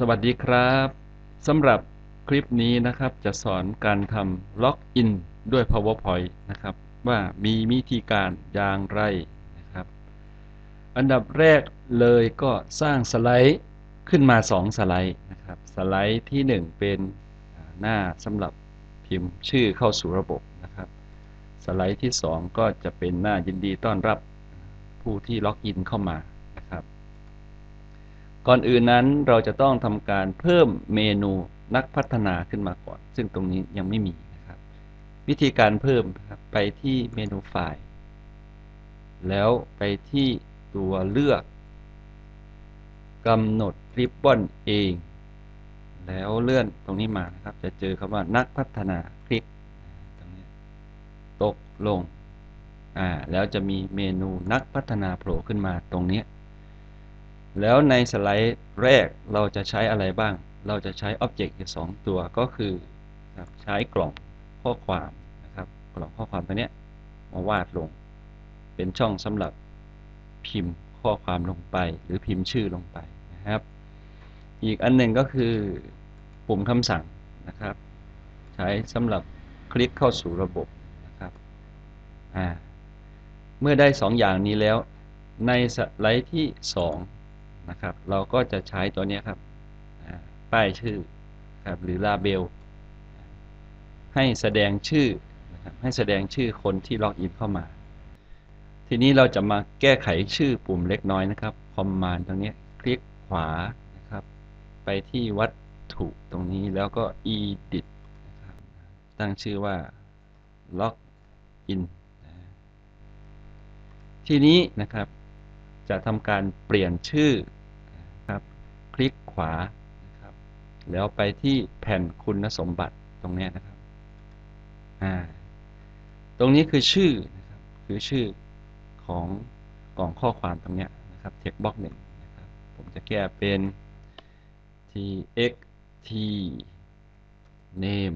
สวัสดีครับสำหรับคลิปนี้นะครับจะสอนการทำล็อกอินด้วย PowerPoint นะครับ ว่ามีวิธีการอย่างไรนะครับ อันดับแรกเลยก็สร้างสไลด์ขึ้นมา 2 สไลด์นะครับ สไลด์ที่ 1 เป็นหน้าสำหรับพิมพ์ชื่อเข้าสู่ระบบนะครับ สไลด์ที่ 2 ก็จะเป็นหน้ายินดีต้อนรับผู้ที่ล็อกอินเข้ามา ก่อนอื่นนั้นเราจะต้องทำการเพิ่มเมนูนักพัฒนาขึ้นมาก่อน ซึ่งตรงนี้ยังไม่มีนะครับ วิธีการเพิ่มไปที่เมนูไฟล์ แล้วไปที่ตัวเลือกกำหนดริบบอนเอง แล้วเลื่อนตรงนี้มานะครับ จะเจอคำว่านักพัฒนาคลิกตรงนี้ตกลงอ่าแล้วจะมีเมนูนักพัฒนาโผล่ขึ้นมาตรงนี้ แล้วในสไลด์แรกเราจะใช้อะไรบ้าง เราจะใช้อ็อบเจกต์อยู่สองตัวก็คือใช้กล่องข้อความนะครับ กล่องข้อความตัวนี้มาวาดลง เป็นช่องสำหรับพิมพ์ข้อความลงไป หรือพิมพ์ชื่อลงไปนะครับ อีกอันหนึ่งก็คือปุ่มคำสั่งนะครับ ใช้สำหรับคลิกเข้าสู่ระบบนะครับเมื่อได้ 2 อย่างนี้แล้วในสไลด์ที่ 2 นะครับ เราก็จะใช้ตัวนี้ครับป้ายชื่อครับหรือลาเบลให้แสดงชื่อนะครับให้แสดงชื่อคนที่ล็อกอินเข้ามา ทีนี้เราจะมาแก้ไขชื่อปุ่มเล็กน้อยนะครับคอมมานด์ตรงนี้คลิกขวานะครับ ไปที่วัตถุตรงนี้แล้วก็ edit นะครับตั้งชื่อว่า log in ทีนี้นะครับ จะทำการเปลี่ยนชื่อครับ คลิกขวานะครับ แล้วไปที่แผ่นคุณสมบัติตรงนี้นะครับอ่าตรงนี้คือชื่อนะครับคือชื่อของกล่องข้อความตรงนี้นะครับเทคบ็อกหนึ่งนะครับผมจะแก้เป็น txt name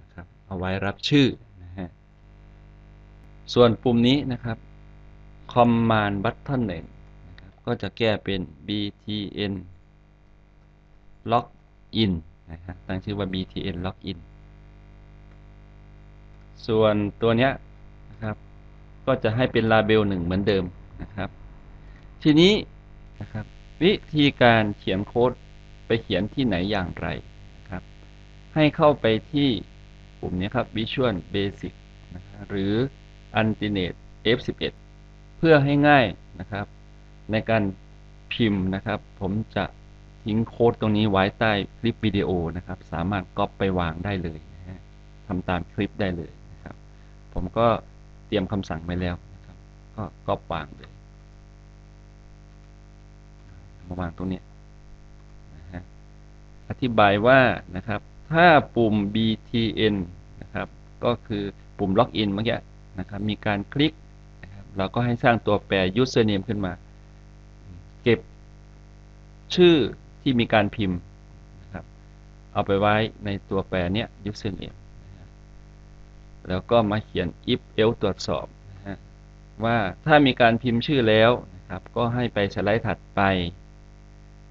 นะครับเอาไว้รับชื่อนะฮะส่วนปุ่มนี้นะครับ command button หนึ่ง ก็จะแก้เป็น btn login นะครับตั้งชื่อว่า btn login ส่วนตัวเนี้ยนะครับก็จะให้เป็น label หนึ่งเหมือนเดิมนะครับ ทีนี้นะครับวิธีการเขียนโค้ดไปเขียนที่ไหนอย่างไรนะครับ ให้เข้าไปที่ปุ่มนี้ครับ Visual Basic นะหรือ Alternate F11 เพื่อให้ง่ายนะครับ ในการพิมพ์นะครับ ผมจะทิ้งโค้ดตรงนี้ไว้ใต้คลิปวิดีโอนะครับ สามารถก๊อปไปวางได้เลยนะฮะทำตามคลิปได้เลยนะครับ ผมก็เตรียมคำสั่งไว้แล้วนะครับ ก็ก๊อปวางเลย มาวางตรงนี้นะฮะอธิบายว่านะครับ ถ้าปุ่ม btn นะครับ ก็คือปุ่มล็อกอินเมื่อกี้นะครับ มีการคลิกเราก็ให้สร้างตัวแปร username ขึ้นมา เก็บชื่อที่มีการพิมพ์นะครับเอาไปไว้ในตัวแปรเนี้ย username นะแล้วก็มาเขียน if else ตรวจสอบนะฮะว่าถ้ามีการพิมพ์ชื่อแล้วนะครับ ก็ให้ไปสไลด์ถัดไป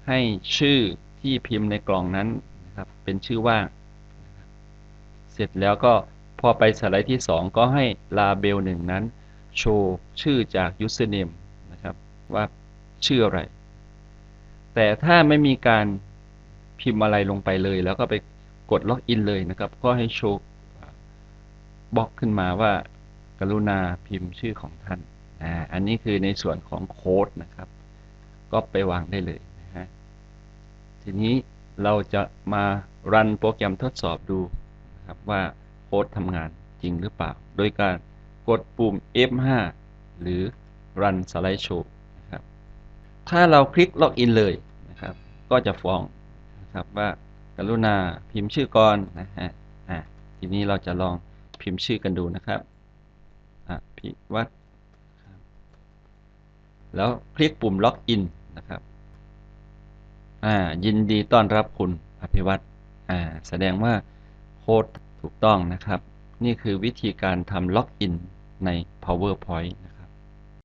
ให้ชื่อที่พิมพ์ในกล่องนั้นนะครับเป็นชื่อว่างนะเสร็จแล้วก็พอไปสไลด์ที่ 2 ก็ให้ label หนึ่งนั้น โชว์ชื่อจาก username นะครับว่า ชื่ออะไร แต่ถ้าไม่มีการพิมพ์อะไรลงไปเลย แล้วก็ไปกดล็อกอินเลยนะครับ ก็ให้โชว์บล็อกขึ้นมาว่า กรุณาพิมพ์ชื่อของท่านอ่าอันนี้คือในส่วนของโค้ดนะครับ ก็ไปวางได้เลยนะฮะทีนี้เราจะมารันโปรแกรมทดสอบดูนะครับว่าโค้ดทำงานจริงหรือเปล่า โดยการกดปุ่ม F5 หรือ Run Slideshow ถ้าเราคลิกล็อกอินเลยนะครับ ก็จะฟ้องนะครับว่ากรุณาพิมพ์ชื่อก่อนนะฮะอะทีนี้เราจะลองพิมพ์ชื่อกันดูนะครับอะภิวัตแล้วคลิกปุ่มล็อกอินนะครับอ่ายินดีต้อนรับคุณอภิวัตอ่าแสดงว่าโค้ดถูกต้องนะครับ นี่คือวิธีการทำล็อกอินใน PowerPoint